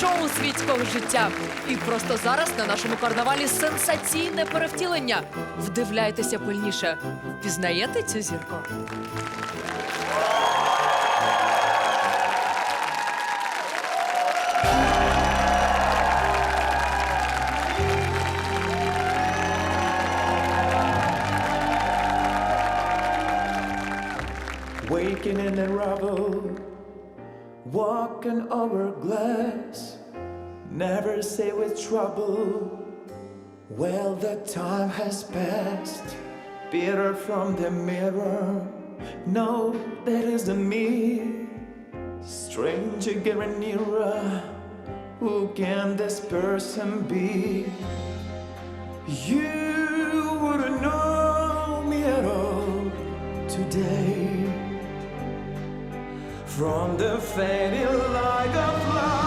Шоу світського життя. І просто зараз на нашому карнавалі сенсаційне перевтілення. Вдивляйтеся пильніше. Впізнаєте цю зірку? Waking in the rubble, walking over glass, never say with trouble. Well, the time has passed. Peter from the mirror, no, that isn't me. Stranger getting nearer, who can this person be? You wouldn't know me at all today. From the fading light of light,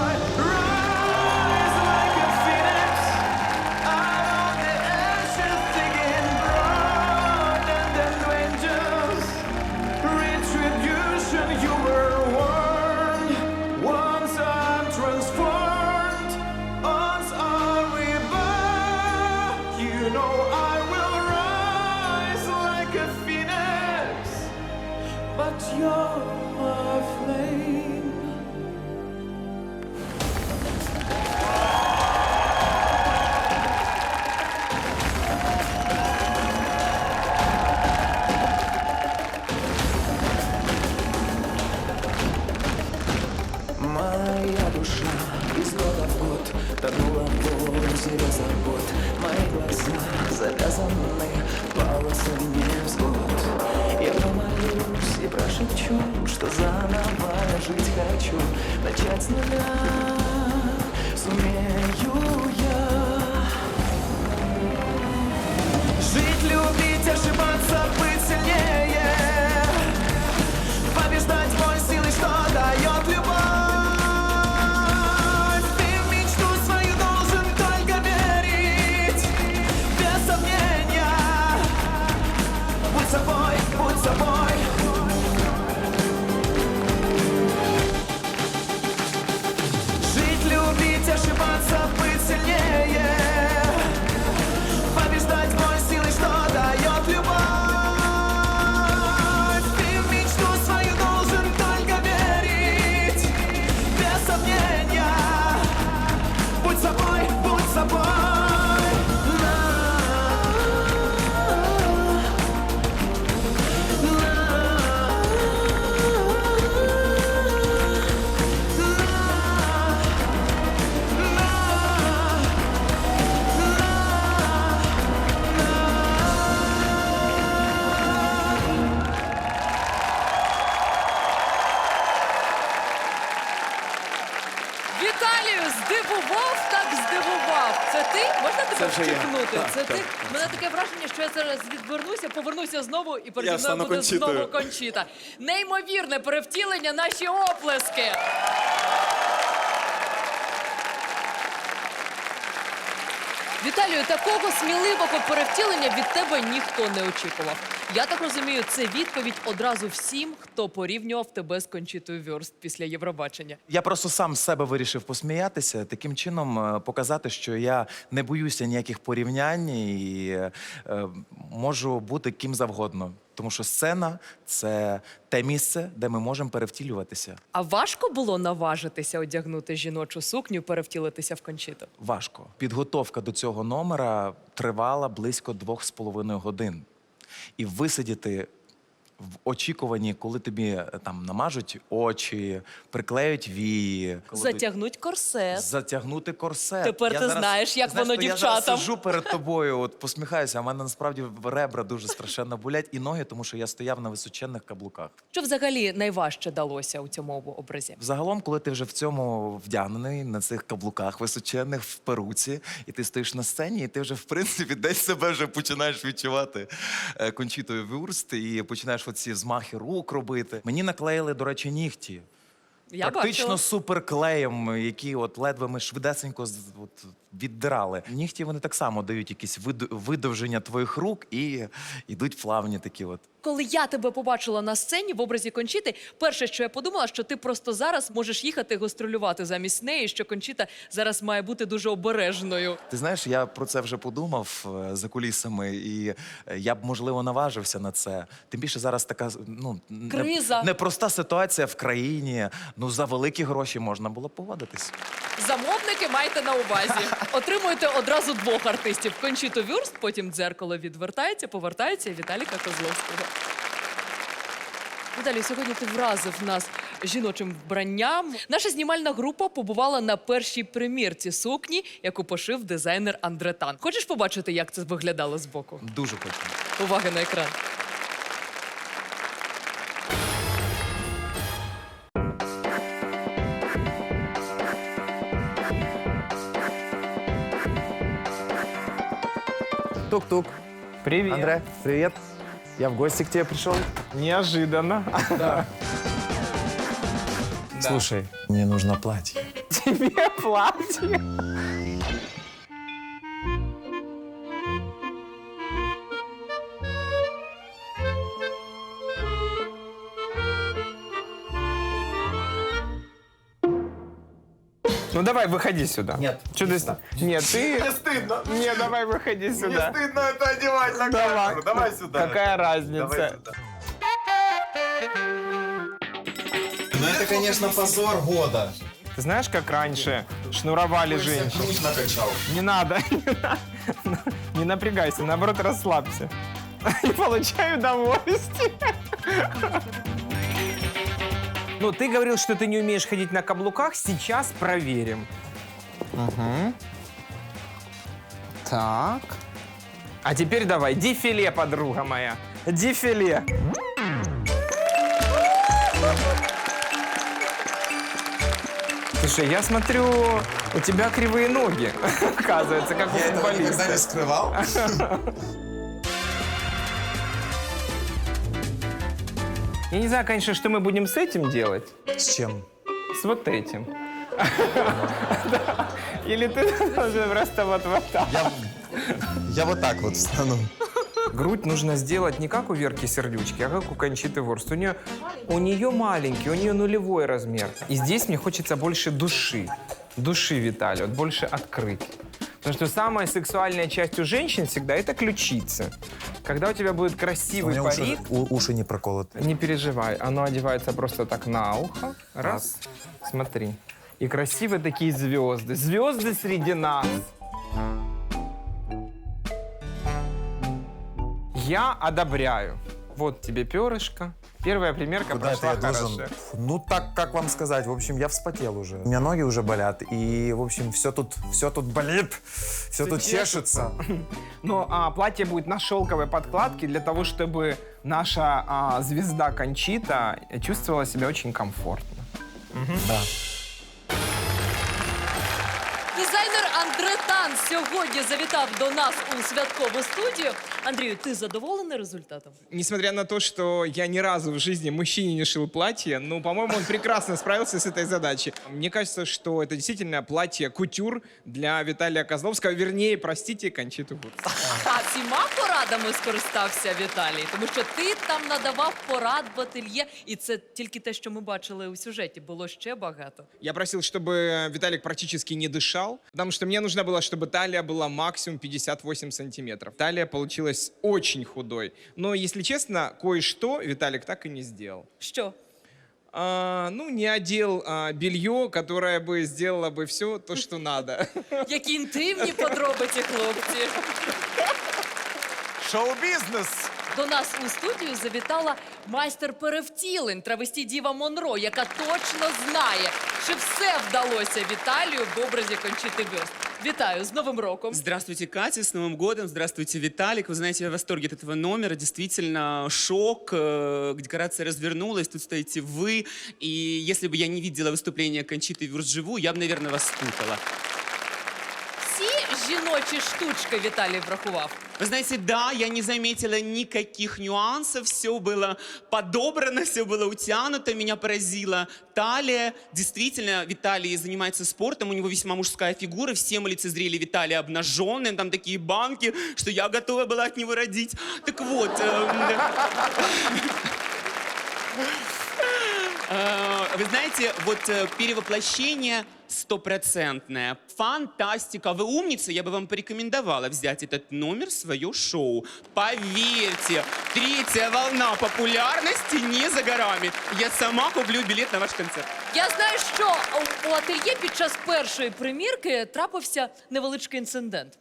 Моя душа из года в год Тонула в озере забот Мои глаза завязаны полосами невзгод Я помолюсь и прошепчу Что заново жить хочу Начать с нуля. Сумею я. Жить, любить, ошибаться, быть повернуся знову і переді Я мною стану буде Кончітою. знову кончіта. Неймовірне перевтілення, наші оплески. Віталію, такого сміливого перевтілення від тебе ніхто не очікував. Я так розумію, це відповідь одразу всім, хто порівнював тебе з кончитою Вюрст після Євробачення. Я просто сам себе вирішив посміятися, таким чином е, показати, що я не боюся ніяких порівнянь і е, можу бути ким завгодно. Тому що сцена це те місце, де ми можемо перевтілюватися. А важко було наважитися одягнути жіночу сукню, перевтілитися в кончіту? Важко. Підготовка до цього номера тривала близько двох з половиною годин. І висидіти в очікуванні, коли тобі е, там намажуть очі, приклеють вії, коли ти- Затягнуть корсет. Затягнути корсет. Тепер ти знаєш, як воно то Я дівчатам. зараз сижу перед тобою, от посміхаюся, а в мене насправді ребра дуже страшенно болять і ноги, тому що я стояв на височенних каблуках. Що взагалі найважче далося у цьому образі? Взагалом, коли ти вже в цьому вдягнений на цих каблуках височенних в перуці, і ти стоїш на сцені, і ти вже в принципі десь себе вже починаєш відчувати е, кончітою вюрст, і починаєш оці змахи рук робити. Мені наклеїли, до речі, нігті. Я Практично бачила. суперклеєм, які от ледве ми швидесенько з- от, віддирали. Нігті вони так само дають якісь видовження твоїх рук і йдуть плавні такі от. Коли я тебе побачила на сцені в образі Кончіти, перше, що я подумала, що ти просто зараз можеш їхати гастролювати замість неї, що Кончіта зараз має бути дуже обережною. Ти знаєш, я про це вже подумав е, за кулісами, і е, я б можливо наважився на це. Тим більше зараз така ну Криза. непроста ситуація в країні. Ну за великі гроші можна було погодитись. Замовники майте на увазі. Отримуєте одразу двох артистів: Кончіту Вюрст, потім дзеркало відвертається, повертається і Віталіка Козловського. Віталій, сьогодні ти вразив нас жіночим вбранням. Наша знімальна група побувала на першій примірці сукні, яку пошив дизайнер Андретан. Хочеш побачити, як це виглядало збоку? Дуже хочу. Уваги на екран. Тук-тук. Привет. Андре, привет. Я в гости к тебе пришел. Неожиданно. Слушай, мне нужно платье. Тебе платье. Ну давай, выходи сюда. Нет, Что ты... Нет, ты... Мне стыдно. Не, давай, выходи сюда. стыдно это одевать на Давай. Давай сюда. Какая разница? Ну это, конечно, позор года. Ты знаешь, как раньше шнуровали женщин? Накачал. Не надо. Не напрягайся, наоборот, расслабься. И получаю удовольствие. Ну, ты говорил, что ты не умеешь ходить на каблуках. Сейчас проверим. Угу. Так. А теперь давай, дефиле, подруга моя. Дефиле. Слушай, я смотрю, у тебя кривые ноги, оказывается, как у футболиста. скрывал. Я не знаю, конечно, что мы будем с этим делать. С чем? С вот этим. Или ты должен просто вот вот так. Я, я вот так вот встану. Грудь нужно сделать не как у Верки Сердючки, а как у Кончиты Ворст. У нее, у нее маленький, у нее нулевой размер. И здесь мне хочется больше души. Души, Виталий, вот больше открыть. Потому что самая сексуальная часть у женщин всегда это ключица. Когда у тебя будет У красивый меня уши, парик, у- уши не проколоты. Не переживай, оно одевается просто так на ухо. Раз. Смотри. И красивые такие звезды. Звезды среди нас. Я одобряю. Вот тебе перышко. Первая примерка Куда это прошла я должен? Ну, так, как вам сказать. В общем, я вспотел уже. У меня ноги уже болят. И, в общем, все тут, все тут болит. Все тут чешется. Но а, платье будет на шелковой подкладке для того, чтобы наша а, звезда Кончита чувствовала себя очень комфортно. Да. сьогодні завітав до нас у святкову студію. Андрію, ти задоволений результатом? Несмотря на то, что я ни разу в жизни мужчине не шил платье, ну, по-моему, он прекрасно справился с этой задачей. Мне кажется, что это действительно платье кутюр для Виталия Козловского, вернее, простите, Кончиту Вурст. А всіма порадами скористався Віталій, тому що ти там надавав порад в ательє, і це тільки те, що ми бачили у сюжеті. Було ще багато. Я просил, чтобы Виталик практически не дышал, потому что мне нужно было, чтобы талия была максимум 58 сантиметров. Талия получилась очень худой. Но, если честно, кое-что Виталик так и не сделал. Що? А, ну, не одел а, белье, которое бы сделало бы все то, что надо. Які інтимні подробиці, хлопці. Шоу-бізнес! До нас у студію завітала майстер перевтілень травесті Діва Монро, яка точно знає, чи все вдалося Віталію в образі Кончити Бюст. Вітаю з Новим роком! Здравствуйте, Катя, с Новым годом. Здравствуйте, Виталик. Вы знаете, я в восторге от этого номера. Действительно, шок. э, Декорация развернулась, тут стоите вы. И если бы я не видела выступление Кончиты Вюрст живую, я бы, наверное, вас спутала. Всі жіночі штучки Віталій врахував? Вы знаете, да, я не заметила никаких нюансов, все было подобрано, все было утянуто, меня поразила талия. Действительно, Виталий занимается спортом, у него весьма мужская фигура, все мы лицезрели Виталия обнаженным, там такие банки, что я готова была от него родить. Так вот, эм, Э, Вы знаете, вот э, перевоплощение стопроцентное. Фантастика. Вы умница, я бы вам порекомендовала взять этот номер в свое шоу. Поверьте, третья волна популярности не за горами. Я сама куплю билет на ваш концерт. Я знаю, що у- у ательє під час першої примірки трапився невеличкий інцидент.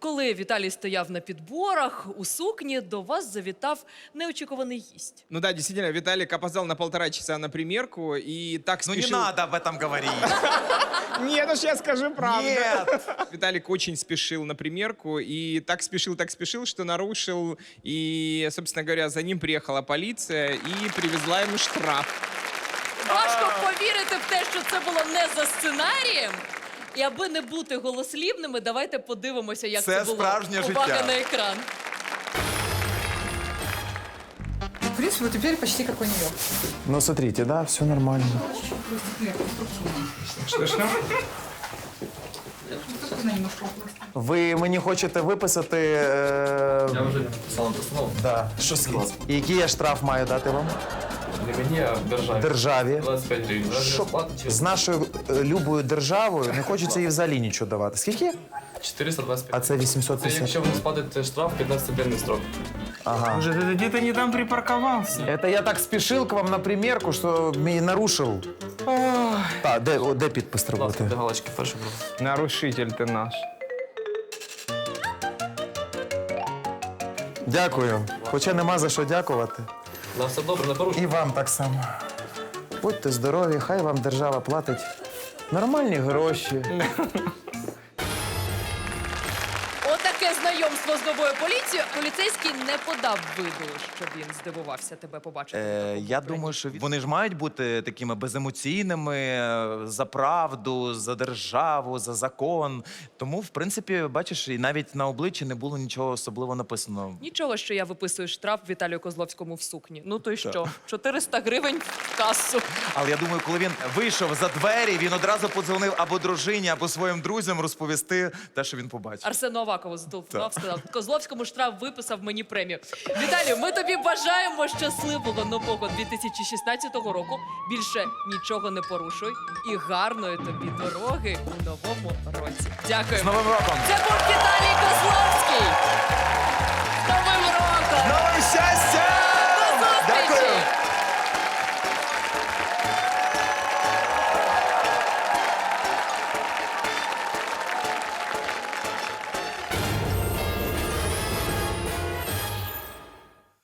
Коли Віталій стояв на підборах у сукні, до вас завітав неочікуваний гість. Ну да, действительно, Виталик опоздал на полтора часа на примерку и так Ну не спешил... надо об этом говорить. Нет, ну сейчас скажи правду. Нет. Виталик очень спешил на примерку и так спешил, так спешил, что нарушил. И, собственно говоря, за ним приехала полиция и привезла ему штраф. Важко повірити в те, що це було не за сценарієм. І аби не бути голослівними, давайте подивимося, як це, Це було. справжнє Увага життя. на екран. В принципе, вот теперь почти как у нее. Ну, смотрите, да, все нормально. Ви мені хочете виписати. Е... Я вже постанову. Да. Що скільки? Який я штраф маю дати вам? Не мені, а державі. Державі. 25 гривень. Зараз Що? сплата чи З нашою е, любою державою не хочеться їй взагалі нічого давати. Скільки? 425. А це Це 850. якщо ви не сплатите штраф, 15-денний строк. Ага. Уже ты где-то не там припарковался. Это я так спешил к вам на примерку, що мені нарушив. Так, де, о, де підпис Будь ласка, робити? до галочки, перша група. Нарушитель ты наш. Дякую. Хоча нема за що дякувати. На все добре, не порушуй. І вам так само. Будьте здорові, хай вам держава платить нормальні гроші. знайомство з новою поліцією. Поліцейський не подав виду, що він здивувався тебе побачити. Е, такому я вбранні. думаю, що вони ж мають бути такими беземоційними е, за правду, за державу, за закон. Тому, в принципі, бачиш, і навіть на обличчі не було нічого особливо написано. Нічого, що я виписую штраф Віталію Козловському в сукні. Ну то й що? 400 гривень в касу. Але я думаю, коли він вийшов за двері, він одразу подзвонив або дружині, або своїм друзям розповісти те, що він побачив. Арсену Авакову зателефонував, сказав, Козловському штраф виписав мені премію. Віталію, ми тобі бажаємо щасливого нового 2016 року. Більше нічого не порушуй і гарної тобі дороги у новому році. З Дякую. Новим роком! Це був Віталій Козловський. З Новим роком! Новим щастя! До зустрічі! Дякую!